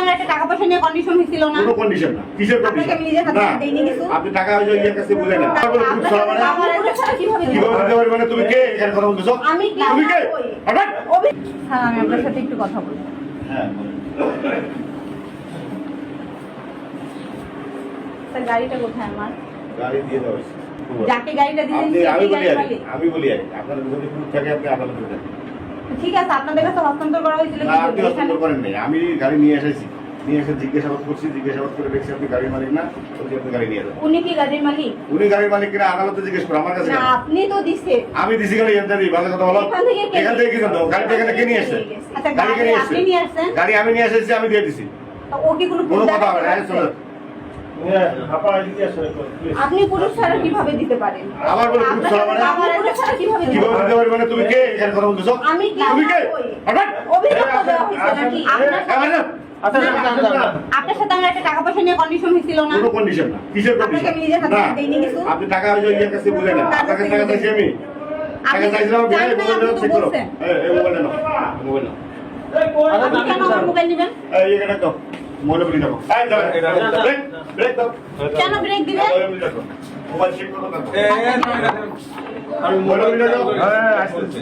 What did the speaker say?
আমার একটা টাকা পয়সা নিয়ে কন্ডিশন হয়েছিল না? কোনো কন্ডিশন না। কিসের কন্ডিশন আমি নিজের হাতে দেইনি কিছু। আপনি টাকা ওই ইয়ের কাছে বলে না ছাড়া কীভাবে দিতে পারবে মানে? তুমি কে? এখানে কথা বলতেছো? আমি তুমি কে? হঠাৎ! হ্যাঁ আমি আপনার সাথে একটু কথা বলব হ্যাঁ স্যার গাড়িটা কোথায় আমার? গাড়ি দিয়ে দাও। যাকে গাড়িটা দিয়েছেন আমি বলি? আমি বলি আপনার যদি প্রুফ থাকে আপনি আদালতে দেন ঠিক আছে আপনাদের কাছে হস্তান্তর করা হয়েছিল আপনি হস্তান্তর করেন নাই। আমি গাড়ি নিয়ে এসেছি। নিয়ে এসে জিজ্ঞাসাবাদ করছি জিজ্ঞাসাবাদ করে দেখছি আপনি গাড়ির মালিক না বলছি আপনি গাড়ি নিয়ে যান। উনি কি গাড়ির মালিক? উনি গাড়ির মালিক কিনা আদালতে জিজ্ঞেস করো আমার কাছে না আপনি তো দিছে। আমি দিছি গাড়ি কথা বলো। এখান থেকে কে এখান থেকে কি জানতো গাড়িটা এখানে কে নিয়ে এসছে? আচ্ছা, গাড়ি কে নিয়ে এসছে? গাড়ি আমি নিয়ে এসেছি আমি দিয়ে দিছি। ও কি কোনো কথা হবে না আপনি পুরুষ ছাড়া কীভাবে দিতে পারেন? আবার বলে পুরুষ ছাড়া মানে? আপনার পুরুষ ছাড়া কীভাবে দিতে পারেন? মানে তুমি কে? এখানে কথা বলতেছো? আমি তুমি কে? অভিযোগ দেওয়া হয়েছে নাকি? আপনার হ্যাঁ? সাথে- আপনার সাথে আমার একটা টাকা পয়সা নিয়ে কন্ডিশন হয়েছিল না? কোনো কন্ডিশন না। কিসের কন্ডিশন আমি নিজের হাতে দেইনি কিছু। আপনি টাকা ওই যে কাছে বলে না। আপনার কাছে টাকা চাইছি আমি। টাকা চাইছিলাম তো চেক করো। এই মোবাইলটা নাও। মোবাইল নাও। আপনি কেন আমার মোবাইল নেবেন? এই এখানে দাও মোবাইল করি দেখো এই দাও ব্রেক ব্রেক দাও। কেন ব্রেক দিবে? মোবাইল চেক করো না আমি মনে করি দেখো হ্যাঁ আসছে